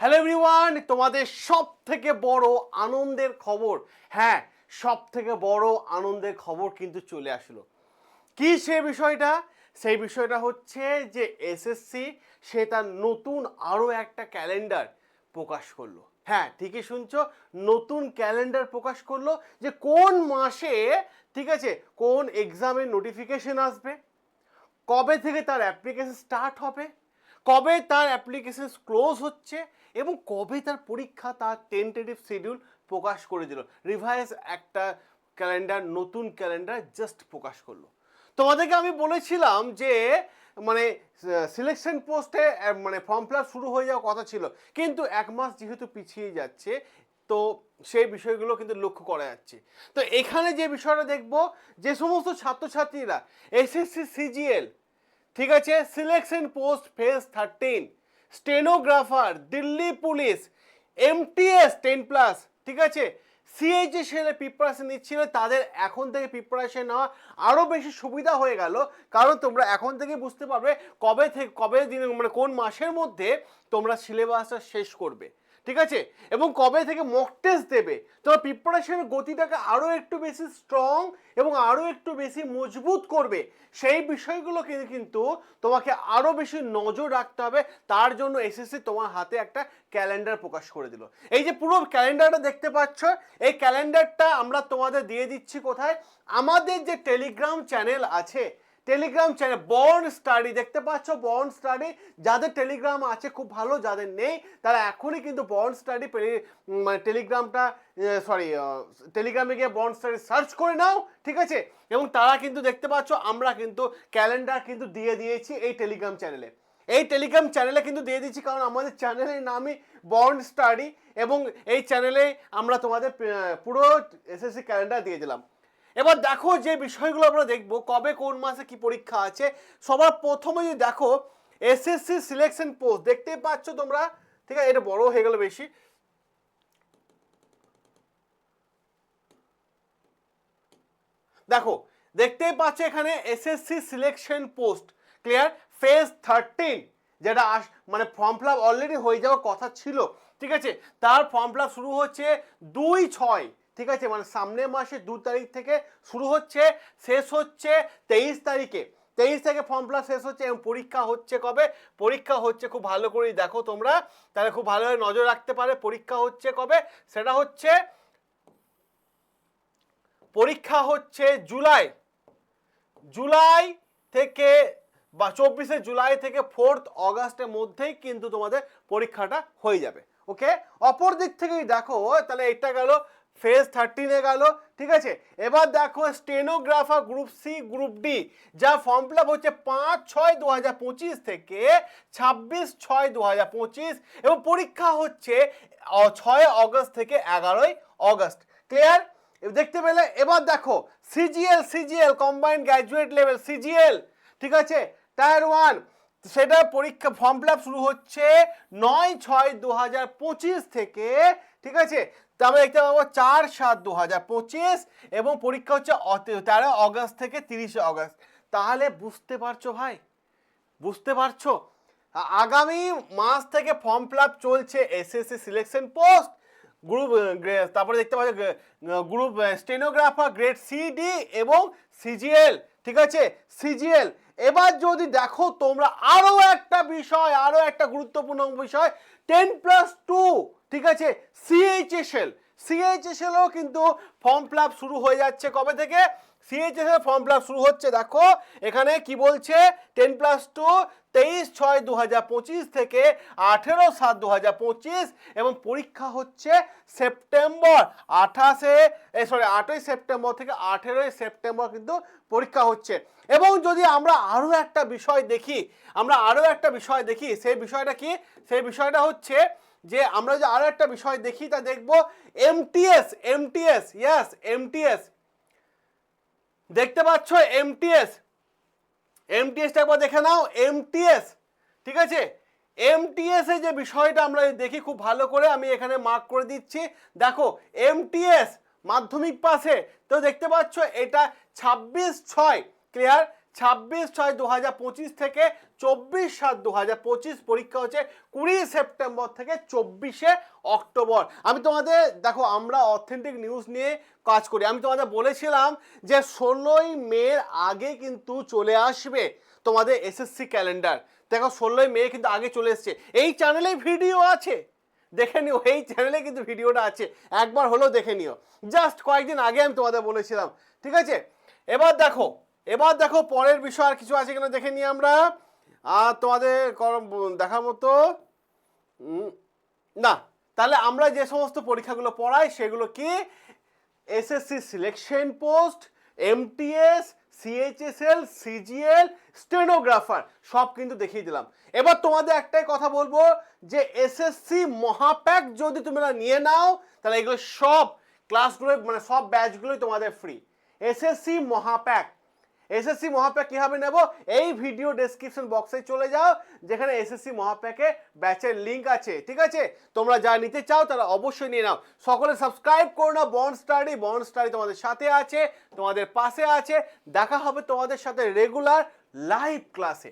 Hello everyone তোমাদের সব থেকে বড় আনন্দের খবর। হ্যাঁ সব থেকে বড় আনন্দের খবর কিন্তু চলে আসলো। কি সে বিষয়টা? সেই বিষয়টা হচ্ছে যে এসএসসি সে তার নতুন আরও একটা ক্যালেন্ডার প্রকাশ করল। হ্যাঁ ঠিকই শুনছো, নতুন ক্যালেন্ডার প্রকাশ করল যে কোন মাসে, ঠিক আছে, কোন এক্সামের নোটিফিকেশন আসবে, কবে থেকে তার অ্যাপ্লিকেশন স্টার্ট হবে কবে তার অ্যাপ্লিকেশন ক্লোজ হচ্ছে এবং কবে তার পরীক্ষা, তার টেন্টেটিভ শিডিউল প্রকাশ করে দিল। রিভাইস একটা ক্যালেন্ডার নতুন ক্যালেন্ডার জাস্ট প্রকাশ করল। তোমাদেরকে আমি বলেছিলাম যে মানে সিলেকশন পোস্টে মানে ফর্ম ফিল শুরু হয়ে যাওয়ার কথা ছিল। কিন্তু এক মাস যেহেতু পিছিয়ে যাচ্ছে, তো সেই বিষয়গুলো কিন্তু লক্ষ্য করা যাচ্ছে। তো এখানে যে বিষয়টা দেখব, যে সমস্ত ছাত্রছাত্রীরা এসএসসি সিজিএল ঠিক আছে? Selection post phase thirteen stenographer Delhi police MTS ten plus ঠিক আছে? সিএইচএস এর প্রিপারেশন নিচ্ছিল, তাদের এখন থেকে প্রিপারেশন নেওয়া আরও বেশি সুবিধা হয়ে গেল। কারণ তোমরা এখন থেকে বুঝতে পারবে কবে থেকে, কবে দিন মানে কোন মাসের মধ্যে তোমরা সিলেবাসটা শেষ করবে। ঠিক আছে? এবং কবে থেকে মক টেস্ট দেবে? তোমার প্রিপারেশনের গতিটাকে আরও একটু বেশি স্ট্রং এবং আরও একটু বেশি মজবুত করবে। সেই বিষয়গুলো কিন্তু- কিন্তু তোমাকে আরও বেশি নজর রাখতে হবে। তার জন্য এসএসসি তোমার হাতে একটা ক্যালেন্ডার প্রকাশ করে দিল। এই যে পুরো ক্যালেন্ডারটা দেখতে পাচ্ছ, এই ক্যালেন্ডারটা আমরা তোমাদের দিয়ে দিচ্ছি কোথায়? আমাদের যে টেলিগ্রাম চ্যানেল আছে টেলিগ্রাম চ্যানেল বর্ন স্টাডি, দেখতে পাচ্ছ বর্ন স্টাডি? যাদের টেলিগ্রাম আছে, খুব ভালো, যাদের নেই, তারা এখনই কিন্তু বর্ন স্টাডি মানে টেলিগ্রামটা সরি টেলিগ্রামে গিয়ে বর্ন স্টাডি সার্চ করে নাও, ঠিক আছে? এবং তারা কিন্তু দেখতে পাচ্ছ, আমরা কিন্তু ক্যালেন্ডার কিন্তু দিয়ে দিয়েছি এই টেলিগ্রাম চ্যানেলে। এই টেলিগ্রাম চ্যানেলে কিন্তু দিয়ে দিচ্ছি কারণ আমাদের চ্যানেলের নামই বর্ন স্টাডি, এবং এই চ্যানেলে আমরা তোমাদের পুরো এসএসসি ক্যালেন্ডার দিয়ে দিলাম। এবার দেখো যে বিষয়গুলো আমরা দেখব, কবে কোন মাসে কি পরীক্ষা আছে। সবার প্রথমে যদি দেখো এসএসসি সিলেকশন পোস্ট দেখতেই পাচ্ছ তোমরা? ঠিক আছে, এটা বড় হয়ে গেল বেশি। দেখো, দেখতেই পাচ্ছ এখানে SSC selection post clear phase thirteen যেটা আস মানে ফর্ম ফিল অলরেডি হয়ে যাওয়ার কথা ছিল। ঠিক আছে, তার ফর্ম ফিল শুরু হচ্ছে দুই ছয়। ঠিক আছে? মানে সামনের মাসে দু তারিখ থেকে শুরু হচ্ছে, শেষ হচ্ছে তেইশ তারিখে। তেইশ থেকে ফর্ম ফিল শেষ হচ্ছে এবং পরীক্ষা হচ্ছে কবে? পরীক্ষা হচ্ছে খুব ভালো করেই দেখো তোমরা। তাহলে খুব ভালোভাবে নজর রাখতে পারে পরীক্ষা হচ্ছে কবে? সেটা হচ্ছে পরীক্ষা হচ্ছে জুলাই। জুলাই থেকে বা চব্বিশে জুলাই থেকে ফোর্থ অগাস্টের মধ্যেই কিন্তু তোমাদের পরীক্ষাটা হয়ে যাবে। ওকে অপর দিক থেকেই দেখো, তাহলে এটা গেল ফেজ থার্টিনে গেল, ঠিক আছে? এবার দেখো stenographer group C group D যা ফর্ম ফিল আপ হচ্ছে পাঁচ ছয় দু হাজার পঁচিশ থেকে ছাব্বিশ ছয় দু হাজার পঁচিশ এবং পরীক্ষা হচ্ছে ছয় অগস্ট থেকে এগারোই অগস্ট। ক্লিয়ার দেখতে পেলে? এবার দেখো CGL CGL combined graduate level CGL ঠিক আছে? টায়ার ওয়ান সেটা পরীক্ষা ফর্ম ফিল আপ শুরু হচ্ছে নয় ছয় দু হাজার পঁচিশ থেকে, ঠিক আছে? তারপরে দেখতে পাবো চার সাত দু হাজার পঁচিশ এবং পরীক্ষা হচ্ছে তেরো অগস্ট থেকে তিরিশে অগস্ট। তাহলে বুঝতে পারছ ভাই? বুঝতে পারছ? আগামী মাস থেকে ফর্ম ফিল আপ চলছে এসএসসি সিলেকশন পোস্ট গ্রুপ তারপরে দেখতে পাচ্ছ গ্রুপ স্টেনোগ্রাফার গ্রেড সিডি এবং সিজিএল ঠিক আছে? সিজিএল এবার যদি দেখো তোমরা আরও একটা বিষয় আরও একটা গুরুত্বপূর্ণ বিষয় টেন প্লাস টু ঠিক আছে? সিএইচএসএল সিএইচএসএলও কিন্তু ফর্ম ফিল শুরু হয়ে যাচ্ছে কবে থেকে? সিএইচএস এর ফর্ম ফিল শুরু হচ্ছে, দেখো, এখানে কি বলছে? টেন প্লাস টু তেইশ ছয় দু হাজার পঁচিশ থেকে আঠেরো সাত দু হাজার পঁচিশ এবং পরীক্ষা হচ্ছে সেপ্টেম্বর আঠাশে সরি আটই সেপ্টেম্বর থেকে আঠেরোই সেপ্টেম্বর কিন্তু পরীক্ষা হচ্ছে। এবং যদি আমরা আরও একটা বিষয় দেখি, আমরা আরও একটা বিষয় দেখি, সেই বিষয়টা কি? সেই বিষয়টা হচ্ছে যে আমরা যে আরও একটা বিষয় দেখি, তা দেখব এমটিএস এমটিএস ইয়াস এমটিএস দেখতে পাচ্ছ এমটিএস এমটিএসটা একবার দেখে নাও এমটিএস ঠিক আছে? এমটিএস এ যে বিষয়টা আমরা দেখি, খুব ভালো করে আমি এখানে মার্ক করে দিচ্ছি। দেখো এমটিএস মাধ্যমিক পাশে। তো দেখতে পাচ্ছ, এটা ছাব্বিশ ছয় ক্লিয়ার ছাব্বিশ ছয় দু হাজার পঁচিশ থেকে চব্বিশ সাত দু হাজার পঁচিশ পরীক্ষা হচ্ছে কুড়ি সেপ্টেম্বর থেকে চব্বিশে অক্টোবর। আমি তোমাদের, দেখো, আমরা অথেন্টিক নিউজ নিয়ে কাজ করি। আমি তোমাদের বলেছিলাম যে ষোলোই মের আগে কিন্তু চলে আসবে তোমাদের এসএসসি ক্যালেন্ডার দেখো, ষোলোই মে কিন্তু আগে চলে এসছে। এই চ্যানেলে ভিডিও আছে। দেখে নিও, এই চ্যানেলে কিন্তু ভিডিওটা আছে। একবার হলেও দেখে নিও। জাস্ট কয়েকদিন আগে আমি তোমাদের বলেছিলাম। ঠিক আছে? এবার দেখো এবার দেখো পরের বিষয় আর কিছু আছে কিনা দেখে নিই আমরা। আর তোমাদের দেখার মতো না, তাহলে আমরা যে সমস্ত পরীক্ষাগুলো পড়াই সেগুলো কি? SSC selection post MTS CHSL CGL stenographer সব কিন্তু দেখিয়ে দিলাম। এবার তোমাদের একটাই কথা বলব যে এসএসসি মহাপ্যাক যদি তোমরা নিয়ে নাও, তাহলে এগুলো সব ক্লাসগুলো মানে সব ব্যাচগুলোই তোমাদের ফ্রি এসএসসি মহাপ্যাক। এসএসসি মহাপ্যাক কীভাবে নেব? এই ভিডিও ডেসক্রিপশন বক্সে চলে যাও, যেখানে এসএসসি মহাপ্যাকে ব্যাচের লিঙ্ক আছে, ঠিক আছে? তোমরা যা নিতে চাও তারা অবশ্যই নিয়ে নাও। সকলে সাবস্ক্রাইব করো না বন স্টাডি বন স্টাডি তোমাদের সাথে আছে, তোমাদের পাশে আছে। দেখা হবে তোমাদের সাথে রেগুলার লাইভ ক্লাসে